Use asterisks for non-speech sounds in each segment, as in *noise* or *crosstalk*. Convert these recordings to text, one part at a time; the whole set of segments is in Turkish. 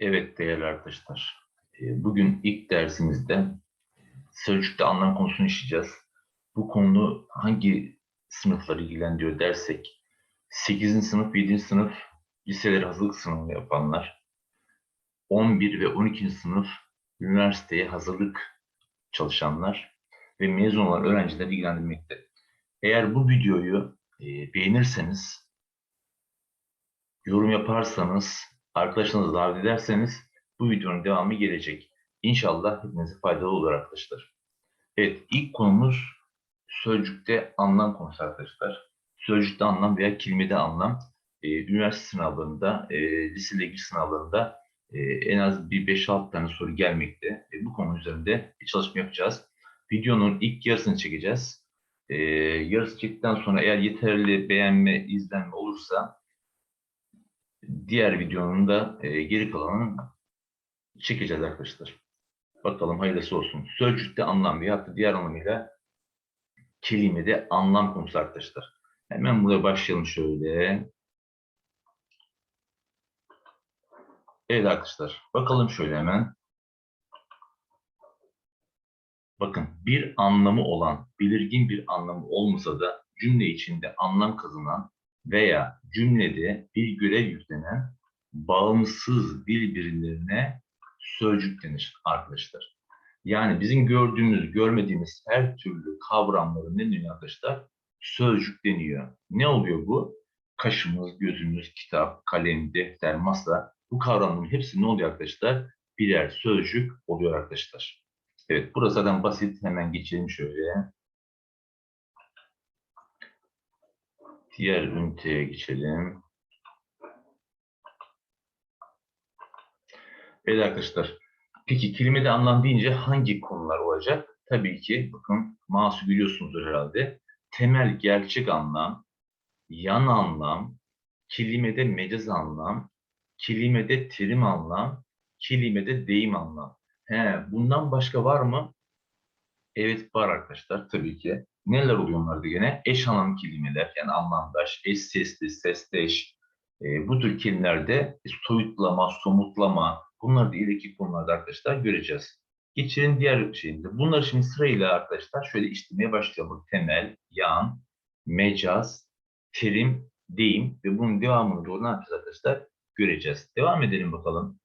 Evet değerli arkadaşlar. e, Bugün ilk dersimizde sözcükte anlam konusunu işleyeceğiz. Bu konu hangi sınıfları ilgilendiriyor dersek 8. sınıf, 7. sınıf liseleri hazırlık sınavı yapanlar, 11 ve 12. sınıf üniversiteye hazırlık çalışanlar ve mezun olan öğrencileri ilgilendirmekte. Eğer bu videoyu e, beğenirseniz, yorum yaparsanız, arkadaşlarınızı davet ederseniz bu videonun devamı gelecek. İnşallah hepinize faydalı olur arkadaşlar. Evet, ilk konumuz sözcükte anlam konusu arkadaşlar. Sözcükte anlam veya kelimede anlam e, üniversite sınavlarında, e, lise ilgili sınavlarında e, en az bir 5-6 tane soru gelmekte. E, bu konu üzerinde bir çalışma yapacağız. Videonun ilk yarısını çekeceğiz. E, yarısı çektikten sonra eğer yeterli beğenme, izlenme olursa diğer videonun da e, geri kalanını çekeceğiz arkadaşlar. Bakalım hayırlısı olsun. Sözcükte anlam veya da diğer anlamıyla kelimede anlam konusu arkadaşlar. Hemen buraya başlayalım şöyle. Evet arkadaşlar. Bakalım şöyle hemen. Bakın bir anlamı olan, belirgin bir anlamı olmasa da cümle içinde anlam kazanan veya cümlede bir görev yüklenen bağımsız birbirlerine sözcük denir arkadaşlar. Yani bizim gördüğümüz, görmediğimiz her türlü kavramların ne deniyor arkadaşlar? Sözcük deniyor. Ne oluyor bu? Kaşımız, gözümüz, kitap, kalem, defter, masa bu kavramların hepsi ne oluyor arkadaşlar? Birer sözcük oluyor arkadaşlar. Evet, burası zaten basit. Hemen geçelim şöyle. Diğer üniteye geçelim. Evet arkadaşlar. Peki kelimede anlam deyince hangi konular olacak? Tabii ki bakın mouse'u biliyorsunuzdur herhalde. Temel gerçek anlam, yan anlam, kelimede mecaz anlam, kelimede terim anlam, kelimede deyim anlam. He, bundan başka var mı? Evet var arkadaşlar tabii ki. Neler oluyor onlarda gene? Eş anlamlı kelimeler yani anlamdaş, eş sesli, sesleş. E, bu tür kelimelerde soyutlama, somutlama bunları da ileriki konularda arkadaşlar göreceğiz. Geçelim diğer şeyinde. Bunları şimdi sırayla arkadaşlar şöyle işlemeye başlayalım. Temel, yan, mecaz, terim, deyim ve bunun devamını doğru ne yapacağız arkadaşlar? Göreceğiz. Devam edelim bakalım.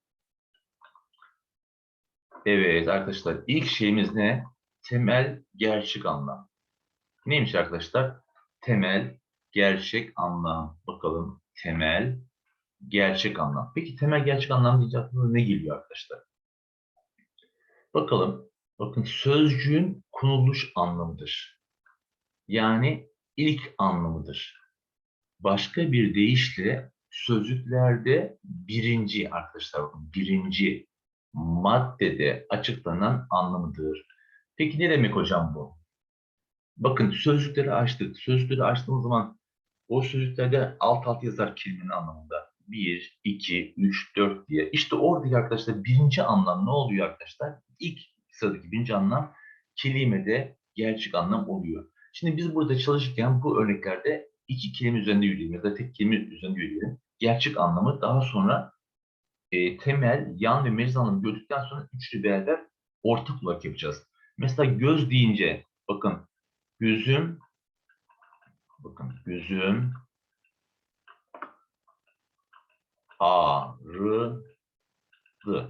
Evet arkadaşlar ilk şeyimiz ne? Temel gerçek anlam. Neymiş arkadaşlar? Temel gerçek anlam. Bakalım temel gerçek anlam. Peki temel gerçek anlam deyince ne geliyor arkadaşlar? Bakalım. Bakın sözcüğün konuluş anlamıdır. Yani ilk anlamıdır. Başka bir deyişle sözcüklerde birinci arkadaşlar bakın birinci maddede açıklanan anlamıdır. Peki ne demek hocam bu? Bakın sözcükleri açtık. Sözcükleri açtığımız zaman o sözcüklerde alt alt yazar kelimenin anlamında. 1, 2, 3, 4 diye. İşte oradaki arkadaşlar birinci anlam ne oluyor arkadaşlar? İlk sıradaki birinci anlam kelimede gerçek anlam oluyor. Şimdi biz burada çalışırken bu örneklerde iki kelime üzerinde yürüyelim ya da tek kelime üzerinde yürüyelim. Gerçek anlamı daha sonra e, temel, yan ve meriz anlamı gördükten sonra üçlü beraber ortak olarak yapacağız. Mesela göz deyince bakın gözüm bakın gözüm ağrıdı.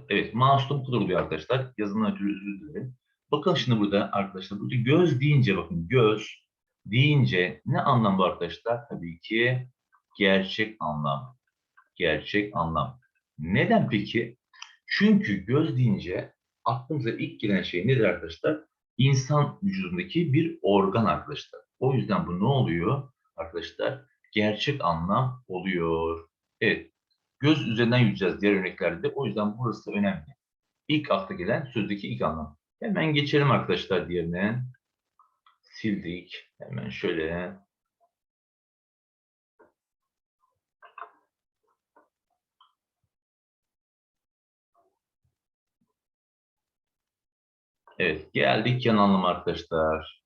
Evet kadar oluyor arkadaşlar. Yazımdan ötürü özür dilerim. Bakın şimdi burada arkadaşlar burada göz deyince bakın göz deyince ne anlam var arkadaşlar? Tabii ki gerçek anlam. Gerçek anlam. Neden peki? Çünkü göz deyince aklımıza ilk gelen şey nedir arkadaşlar? İnsan vücudundaki bir organ arkadaşlar. O yüzden bu ne oluyor arkadaşlar? Gerçek anlam oluyor. Evet. Göz üzerinden yürüyeceğiz diğer örneklerde. O yüzden burası önemli. İlk akla gelen sözdeki ilk anlam. Hemen geçelim arkadaşlar diğerine. Sildik. Hemen şöyle Evet, geldik yan anlam arkadaşlar.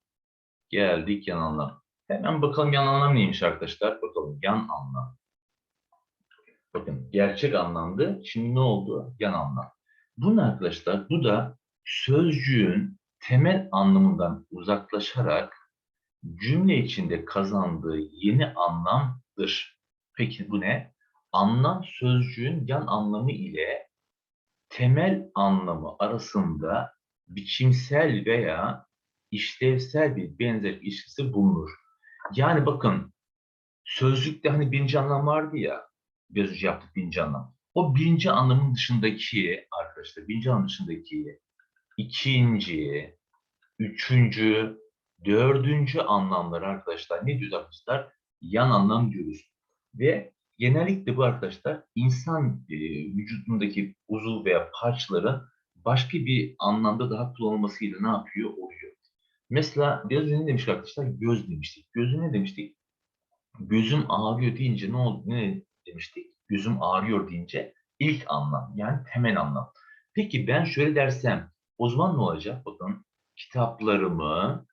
Geldik yan anlam. Hemen bakalım yan anlam neymiş arkadaşlar. Bakalım yan anlam. Bakın gerçek anlamdı. Şimdi ne oldu? Yan anlam. Bunun arkadaşlar bu da sözcüğün temel anlamından uzaklaşarak cümle içinde kazandığı yeni anlamdır. Peki bu ne? Anlam sözcüğün yan anlamı ile temel anlamı arasında biçimsel veya işlevsel bir benzerlik ilişkisi bulunur. Yani bakın sözlükte hani birinci anlam vardı ya, biraz önce yaptık birinci anlam. O birinci anlamın dışındaki arkadaşlar, birinci anlamın dışındaki ikinci, üçüncü, dördüncü anlamları arkadaşlar ne diyoruz arkadaşlar? Yan anlam diyoruz. Ve genellikle bu arkadaşlar insan e, vücudundaki uzuv veya parçaların başka bir anlamda daha kullanılmasıyla ne yapıyor? Oluyor. Mesela biraz önce ne arkadaşlar? Göz demiştik. Gözü ne demiştik? Gözüm ağrıyor deyince ne oldu? Ne demiştik? Gözüm ağrıyor deyince ilk anlam yani temel anlam. Peki ben şöyle dersem o zaman ne olacak? Bakın kitaplarımı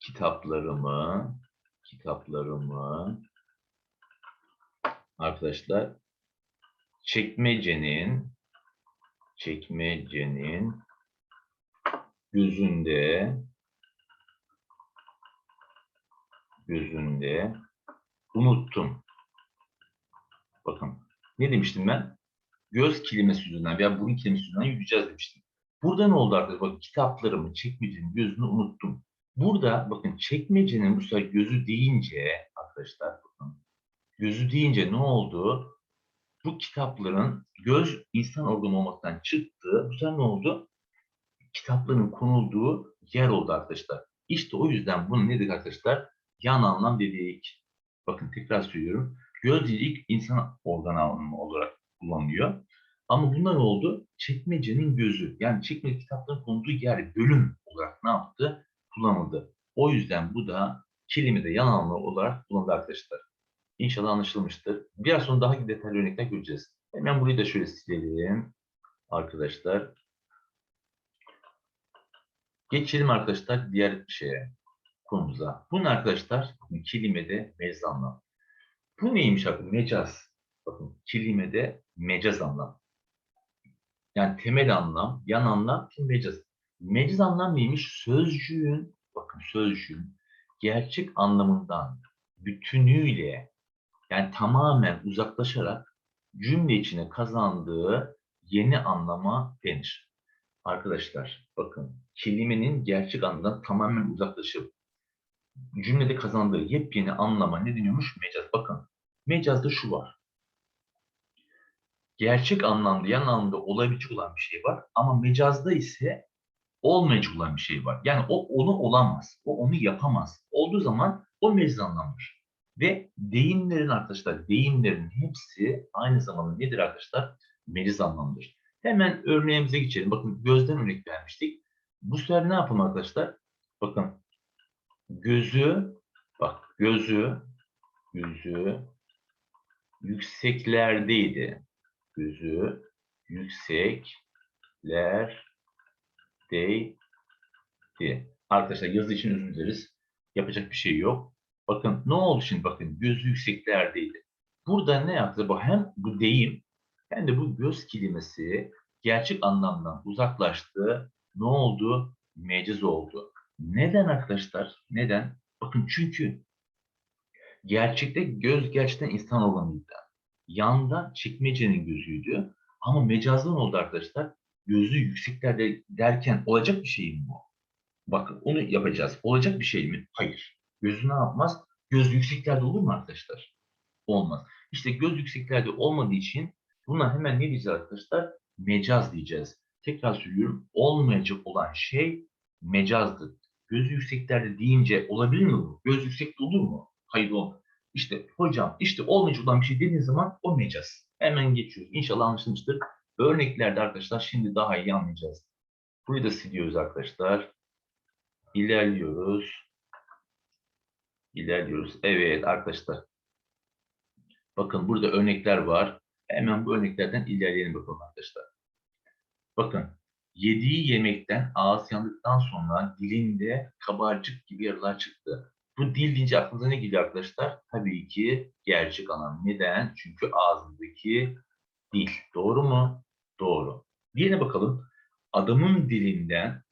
kitaplarımı kitaplarımı arkadaşlar çekmecenin çekmecenin gözünde gözünde unuttum. Bakın ne demiştim ben? Göz kelimesi yüzünden veya burun kelimesi yüzünden yürüyeceğiz demiştim. Burada ne oldu arkadaşlar? Bakın kitaplarımı çekmecenin gözünü unuttum. Burada bakın çekmecenin bu sefer gözü deyince arkadaşlar bakın gözü deyince ne oldu? Bu kitapların göz insan organı olmaktan çıktı. Bu sefer ne oldu? Kitapların konulduğu yer oldu arkadaşlar. İşte o yüzden bunu ne dedik arkadaşlar? Yan anlam dedik. Bakın tekrar söylüyorum. Göz dedik insan organı anlamı olarak kullanılıyor. Ama bunlar oldu? Çekmecenin gözü. Yani çekmece kitapların konulduğu yer, bölüm olarak ne yaptı? Kullanıldı. O yüzden bu da kelimede yan anlamı olarak kullanıldı arkadaşlar. İnşallah anlaşılmıştır. Biraz sonra daha detaylı örnekler göreceğiz. Hemen burayı da şöyle silelim. Arkadaşlar. Geçelim arkadaşlar diğer şeye, konumuza. Bunun arkadaşlar kelimede mecaz anlam. Bu neymiş arkadaşlar? Mecaz. Bakın kelimede mecaz anlam. Yani temel anlam, yan anlam, mecaz. Mecaz anlam neymiş? Sözcüğün, bakın sözcüğün gerçek anlamından bütünüyle yani tamamen uzaklaşarak cümle içine kazandığı yeni anlama denir. Arkadaşlar bakın kelimenin gerçek anlamından tamamen uzaklaşıp cümlede kazandığı yepyeni anlama ne deniyormuş? Mecaz. Bakın mecazda şu var. Gerçek anlamda, yan anlamda olabilecek olan bir şey var. Ama mecazda ise olmayacak olan bir şey var. Yani o onu olamaz. O onu yapamaz. Olduğu zaman o mecaz anlamdır. Ve deyimlerin arkadaşlar, deyimlerin hepsi aynı zamanda nedir arkadaşlar? Mecaz anlamdır. Hemen örneğimize geçelim. Bakın gözden örnek vermiştik. Bu sefer ne yapalım arkadaşlar? Bakın gözü, bak gözü, gözü yükseklerdeydi. Gözü yükseklerdeydi. Arkadaşlar yazı için özür dileriz. Yapacak bir şey yok. Bakın ne oldu şimdi bakın gözü yükseklerdeydi. Burada ne yaptı? Bu hem bu deyim hem de bu göz kelimesi gerçek anlamdan uzaklaştı. Ne oldu? Meciz oldu. Neden arkadaşlar? Neden? Bakın çünkü gerçekte göz gerçekten insan organıydı. Yanda çekmecenin gözüydü. Ama mecazdan oldu arkadaşlar. Gözü yükseklerde derken olacak bir şey mi bu? Bakın onu yapacağız. Olacak bir şey mi? Hayır. Gözü ne yapmaz? Göz yükseklerde olur mu arkadaşlar? Olmaz. İşte göz yükseklerde olmadığı için buna hemen ne diyeceğiz arkadaşlar? Mecaz diyeceğiz. Tekrar söylüyorum. Olmayacak olan şey mecazdır. Göz yükseklerde deyince olabilir mi bu? Göz yüksekte olur mu? Hayır olmaz. İşte hocam işte olmayacak olan bir şey dediğin zaman o mecaz. Hemen geçiyoruz. İnşallah anlaşılmıştır. Örneklerde arkadaşlar şimdi daha iyi anlayacağız. Burayı da siliyoruz arkadaşlar. İlerliyoruz. İlerliyoruz. Evet arkadaşlar. Bakın burada örnekler var. Hemen bu örneklerden ilerleyelim bakalım arkadaşlar. Bakın. Yediği yemekten ağız yandıktan sonra dilinde kabarcık gibi yaralar çıktı. Bu dil deyince aklınıza ne geliyor arkadaşlar? Tabii ki gerçek anlam. Neden? Çünkü ağzındaki dil. Doğru mu? Doğru. Diğerine bakalım. Adamın dilinden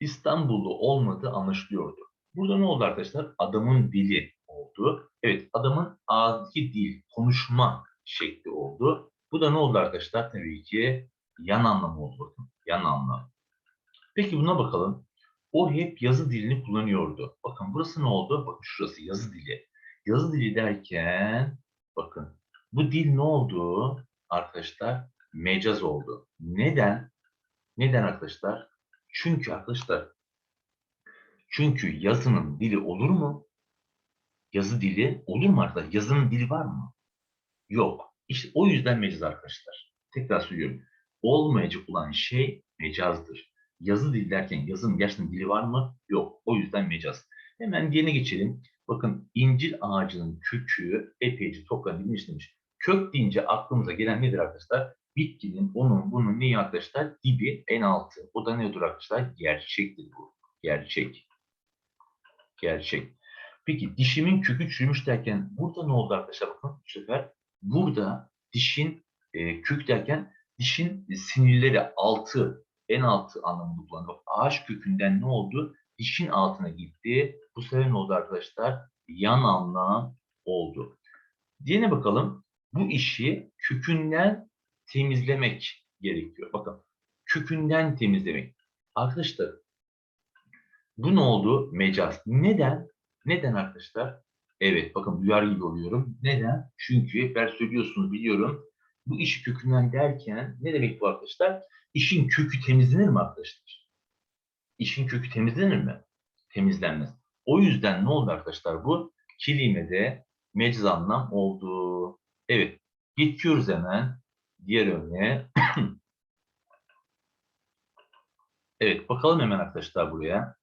İstanbullu olmadığı anlaşılıyordu. Burada ne oldu arkadaşlar? Adamın dili oldu. Evet, adamın ağzındaki dil, konuşma şekli oldu. Bu da ne oldu arkadaşlar? Tabii ki yan anlamı oldu. Yan anlam. Peki buna bakalım. O hep yazı dilini kullanıyordu. Bakın burası ne oldu? Bakın şurası yazı dili. Yazı dili derken bakın bu dil ne oldu arkadaşlar? Mecaz oldu. Neden? Neden arkadaşlar? Çünkü arkadaşlar çünkü yazının dili olur mu? Yazı dili olur mu arkadaşlar? Yazının dili var mı? Yok. İşte o yüzden mecaz arkadaşlar. Tekrar söylüyorum. Olmayacak olan şey mecazdır. Yazı dil derken yazının gerçekten dili var mı? Yok. O yüzden mecaz. Hemen diğerine geçelim. Bakın incir ağacının kökü epeyce toprağın dibine işlemiş. Kök deyince aklımıza gelen nedir arkadaşlar? Bitkinin, onun, bunun neyi arkadaşlar? Dibi en altı. O da nedir arkadaşlar? Gerçektir bu. Gerçek. Gerçek. Peki dişimin kökü çürümüş derken burada ne oldu arkadaşlar? Bakın bu sefer burada dişin e, kök derken dişin sinirleri altı, en altı anlamında kullanılıyor. Ağaç kökünden ne oldu? Dişin altına gitti. Bu sefer ne oldu arkadaşlar? Yan anlam oldu. Diğerine bakalım. Bu işi kökünden temizlemek gerekiyor. Bakın kökünden temizlemek. Arkadaşlar bu ne oldu? Mecaz. Neden? Neden arkadaşlar? Evet bakın duyar gibi oluyorum. Neden? Çünkü ben söylüyorsunuz biliyorum. Bu işi kökünden derken ne demek bu arkadaşlar? İşin kökü temizlenir mi arkadaşlar? İşin kökü temizlenir mi? Temizlenmez. O yüzden ne oldu arkadaşlar bu? Kelimede mecaz anlam oldu. Evet. Geçiyoruz hemen diğer örneğe. *clears throat* evet bakalım hemen arkadaşlar buraya.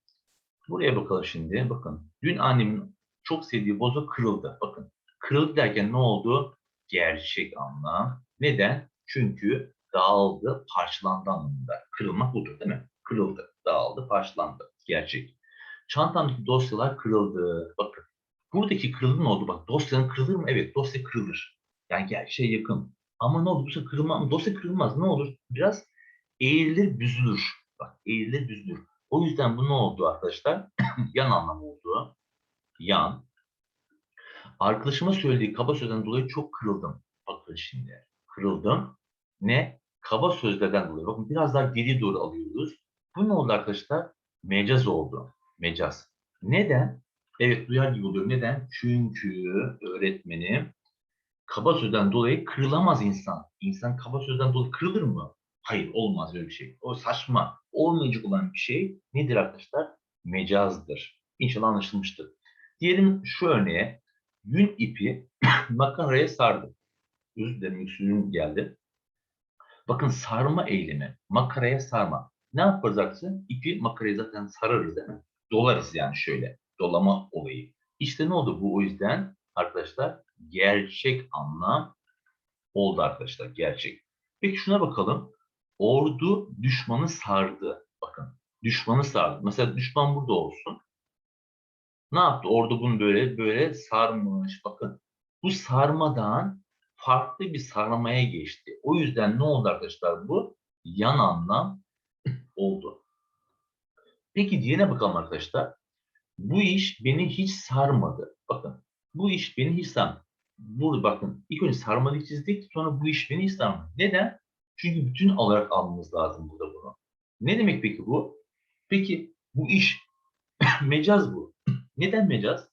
Buraya bakalım şimdi. Bakın. Dün annemin çok sevdiği boza kırıldı. Bakın. Kırıldı derken ne oldu? Gerçek anlam. Neden? Çünkü dağıldı, parçalandı anlamında. Kırılmak budur değil mi? Kırıldı, dağıldı, parçalandı. Gerçek. Çantamdaki dosyalar kırıldı. Bakın. Buradaki kırıldı ne oldu? Bak dosyanın kırılır mı? Evet dosya kırılır. Yani gerçeğe yakın. Ama ne olur? Dosya kırılmaz. Dosya kırılmaz. Ne olur? Biraz eğrilir, büzülür. Bak eğrilir, büzülür. O yüzden bu ne oldu arkadaşlar? *clears throat* Yan anlam oldu. Yan. Arkadaşıma söylediği kaba sözden dolayı çok kırıldım. Bakın şimdi. Kırıldım. Ne? Kaba sözlerden dolayı. Bakın biraz daha geri doğru alıyoruz. Bu ne oldu arkadaşlar? Mecaz oldu. Mecaz. Neden? Evet duyar gibi oluyor. Neden? Çünkü öğretmenim kaba sözden dolayı kırılamaz insan. İnsan kaba sözden dolayı kırılır mı? Hayır olmaz öyle bir şey. O saçma. Olmayacak olan bir şey nedir arkadaşlar? Mecazdır. İnşallah anlaşılmıştır. Diyelim şu örneğe yün ipi *coughs* makaraya sardı. Özür dilerim geldi. Bakın sarma eylemi. Makaraya sarma. Ne yaparız arkadaşlar? İpi makaraya zaten sararız değil mi? Dolarız yani şöyle. Dolama olayı. İşte ne oldu bu o yüzden arkadaşlar? Gerçek anlam oldu arkadaşlar. Gerçek. Peki şuna bakalım. Ordu düşmanı sardı. Bakın düşmanı sardı. Mesela düşman burada olsun. Ne yaptı? Ordu bunu böyle böyle sarmış. Bakın bu sarmadan farklı bir sarmaya geçti. O yüzden ne oldu arkadaşlar bu? Yan anlam oldu. Peki diğerine bakalım arkadaşlar. Bu iş beni hiç sarmadı. Bakın bu iş beni hiç sarmadı. Burada bakın ilk önce sarmadı çizdik sonra bu iş beni hiç sarmadı. Neden? Çünkü bütün olarak almamız lazım burada bunu. Ne demek peki bu? Peki bu iş *laughs* mecaz bu. Neden mecaz?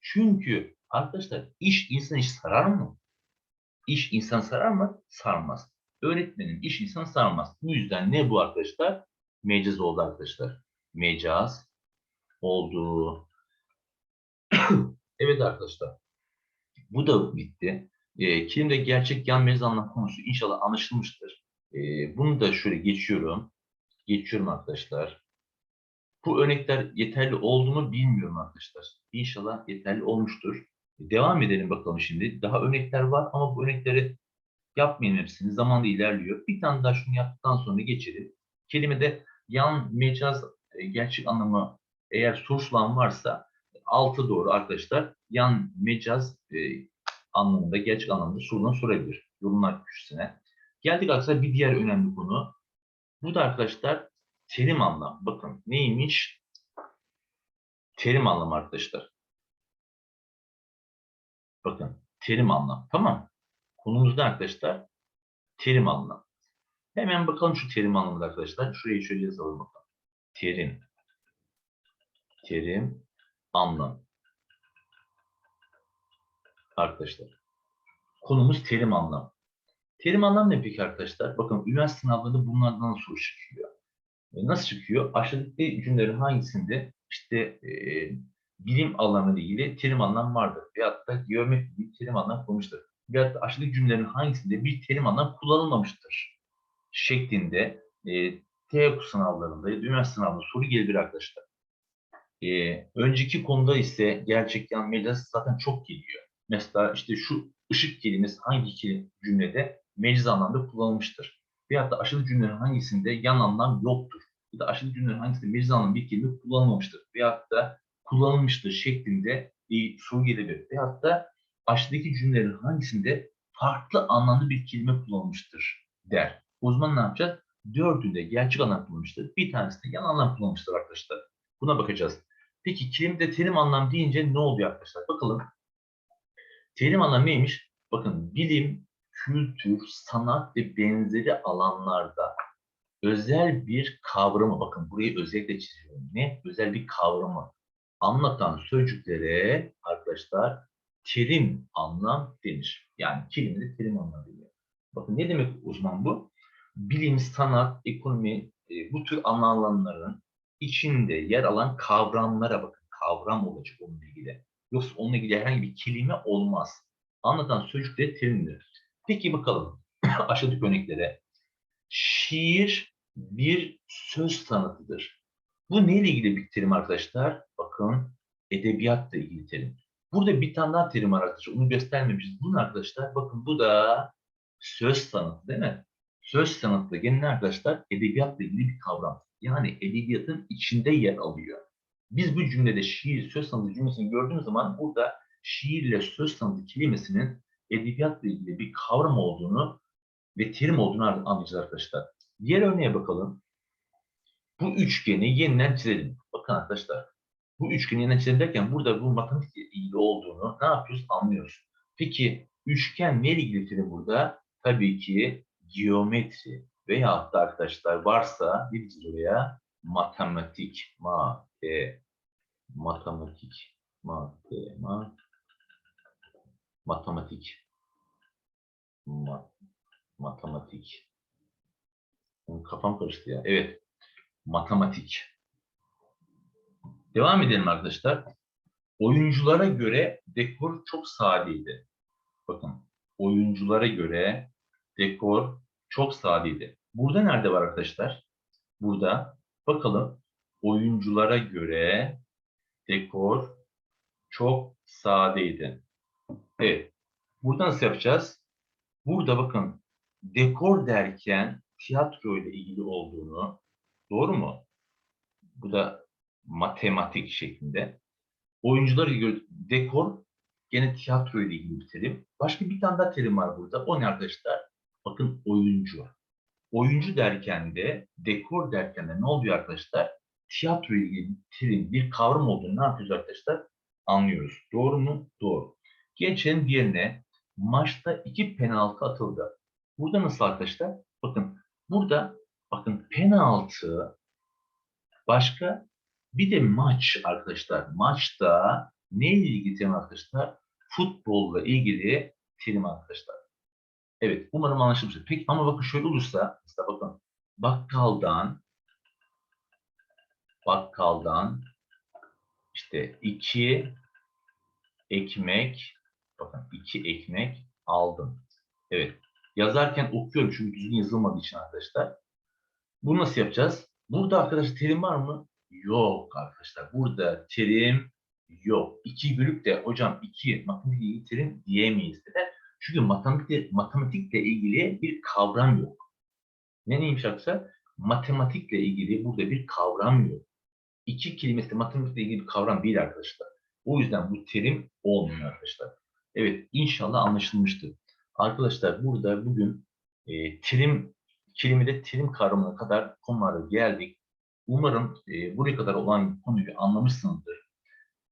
Çünkü arkadaşlar iş insan iş sarar mı? İş insan sarar mı? Sarmaz. Öğretmenin iş insan sarmaz. Bu yüzden ne bu arkadaşlar? Mecaz oldu arkadaşlar. Mecaz oldu. *clears throat* evet arkadaşlar. Bu da bitti. E, kilimde gerçek yan mecaz anlam konusu inşallah anlaşılmıştır. E, bunu da şöyle geçiyorum. Geçiyorum arkadaşlar. Bu örnekler yeterli oldu mu bilmiyorum arkadaşlar. İnşallah yeterli olmuştur. Devam edelim bakalım şimdi. Daha örnekler var ama bu örnekleri yapmayın hepsini. Zaman da ilerliyor. Bir tane daha şunu yaptıktan sonra geçelim. Kelimede yan mecaz e, gerçek anlamı eğer sorulan varsa altı doğru arkadaşlar. Yan mecaz e, anlamında, gerçek anlamda sorulan sorabilir. Yorumlar köşesine. Geldik arkadaşlar bir diğer önemli konu. Bu da arkadaşlar terim anlam. Bakın neymiş? Terim anlamı arkadaşlar. Bakın terim anlam. Tamam. Konumuzda arkadaşlar terim anlam. Hemen bakalım şu terim anlamında arkadaşlar. Şurayı şöyle yazalım bakalım. Terim. Terim anlam. Arkadaşlar. Konumuz terim anlam. Terim anlam ne peki arkadaşlar? Bakın üniversite sınavlarında bunlardan soru çıkıyor. E, Nasıl çıkıyor? Aşağıdaki cümlelerin hangisinde işte e, bilim alanı ilgili terim anlam vardır? Veyahut da geometri bir terim anlam konmuştur. Veyahut da aşağıdaki cümlelerin hangisinde bir terim anlam kullanılmamıştır? Şeklinde e, TEOK sınavlarında ya da üniversite sınavında soru gelebilir arkadaşlar. E, önceki konuda ise gerçekten mecaz zaten çok geliyor. Mesela işte şu ışık kelimesi hangi cümlede mecaz anlamda kullanılmıştır? Veyahut da aşağıdaki cümlelerin hangisinde yan anlam yoktur? Ya da aşağıdaki cümlelerin hangisinde mecaz anlamda bir kelime kullanılmamıştır? Veyahut da kullanılmıştır şeklinde bir soru gelebilir. Veyahut da aşağıdaki cümlelerin hangisinde farklı anlamda bir kelime kullanılmıştır der. O zaman ne yapacağız? Dördünde gerçek anlam kullanmıştır. Bir tanesi de yan anlam kullanmıştır arkadaşlar. Buna bakacağız. Peki kelimede terim anlam deyince ne oluyor arkadaşlar? Bakalım. Terim anlam neymiş? Bakın bilim, kültür, sanat ve benzeri alanlarda özel bir kavramı, bakın burayı özellikle çiziyorum. Ne? Özel bir kavramı anlatan sözcüklere arkadaşlar terim anlam denir. Yani kelimede terim anlam deniyor. Bakın ne demek uzman bu? Bilim, sanat, ekonomi e, bu tür ana alanların içinde yer alan kavramlara bakın. Kavram olacak onunla ilgili. Yoksa onunla ilgili herhangi bir kelime olmaz. Anlatan sözcükleri terimdir. Peki bakalım *clears throat* aşağıdaki örneklere. Şiir bir söz sanatıdır. Bu neyle ilgili bir terim arkadaşlar? Bakın edebiyatla ilgili terim. Burada bir tane daha terim arkadaşlar. Onu göstermemişiz. Bunu arkadaşlar bakın bu da söz sanatı değil mi? Söz sanatı gene arkadaşlar edebiyatla ilgili bir kavram. Yani edebiyatın içinde yer alıyor. Biz bu cümlede şiir, söz sanatı cümlesini gördüğümüz zaman burada şiirle söz sanatı kelimesinin edebiyatla ilgili bir kavram olduğunu ve terim olduğunu anlayacağız arkadaşlar. Diğer örneğe bakalım. Bu üçgeni yeniden çizelim. Bakın arkadaşlar. Bu üçgeni yeniden çizelim derken burada bu matematikle ilgili olduğunu ne yapıyoruz? Anlıyoruz. Peki üçgen neyle ilgili terim burada? Tabii ki geometri veya da arkadaşlar varsa ne diyeceğiz oraya? Matematik. Ma, e, matematik. Ma, e, ma, matematik. Ma, matematik. Kafam karıştı ya. Evet. Matematik. Devam edelim arkadaşlar. Oyunculara göre dekor çok sadeydi. Bakın. Oyunculara göre dekor çok sadeydi. Burada nerede var arkadaşlar? Burada. Bakalım. Oyunculara göre dekor çok sadeydi. Evet. Burada nasıl yapacağız? Burada bakın dekor derken tiyatro ile ilgili olduğunu doğru mu? Bu da matematik şeklinde. Oyuncular göre dekor gene tiyatro ile ilgili bir terim. Başka bir tane daha terim var burada. O ne arkadaşlar? Bakın oyuncu. Oyuncu derken de dekor derken de ne oluyor arkadaşlar? Tiyatro ile ilgili bir terim, bir kavram olduğunu ne yapıyoruz arkadaşlar? Anlıyoruz. Doğru mu? Doğru. Geçelim diğerine. Maçta iki penaltı atıldı. Burada nasıl arkadaşlar? Bakın burada bakın penaltı başka bir de maç arkadaşlar. Maçta neyle ilgili terim arkadaşlar? Futbolla ilgili terim arkadaşlar. Evet umarım anlaşılmıştır. Peki ama bakın şöyle olursa mesela bakın bakkaldan bakkaldan işte iki ekmek bakın iki ekmek aldım. Evet. Yazarken okuyorum çünkü düzgün yazılmadığı için arkadaşlar. Bunu nasıl yapacağız? Burada arkadaşlar terim var mı? Yok arkadaşlar. Burada terim yok. İki bölüp de hocam iki matematikle ilgili terim diyemeyiz dediler. Çünkü matematikle, matematikle ilgili bir kavram yok. Ne neymiş arkadaşlar? Matematikle ilgili burada bir kavram yok. İki kelimesi de matematikle ilgili bir kavram değil arkadaşlar. O yüzden bu terim olmuyor arkadaşlar. Evet inşallah anlaşılmıştır. Arkadaşlar burada bugün e, terim kelimede terim kavramına kadar konulara geldik. Umarım e, buraya kadar olan konuyu anlamışsınızdır.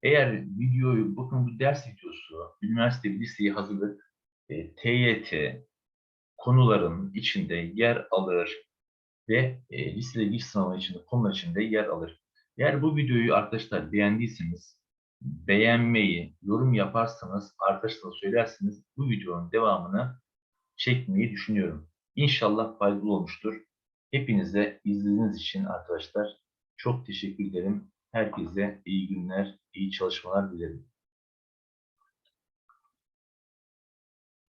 Eğer videoyu, bakın bu ders videosu, üniversite ve liseye hazırlık, e, TYT konuların içinde yer alır ve e, lisede giriş sınavı içinde konular içinde yer alır. Eğer bu videoyu arkadaşlar beğendiyseniz beğenmeyi, yorum yaparsanız, arkadaşlara söylerseniz bu videonun devamını çekmeyi düşünüyorum. İnşallah faydalı olmuştur. Hepinize izlediğiniz için arkadaşlar çok teşekkür ederim. Herkese iyi günler, iyi çalışmalar dilerim.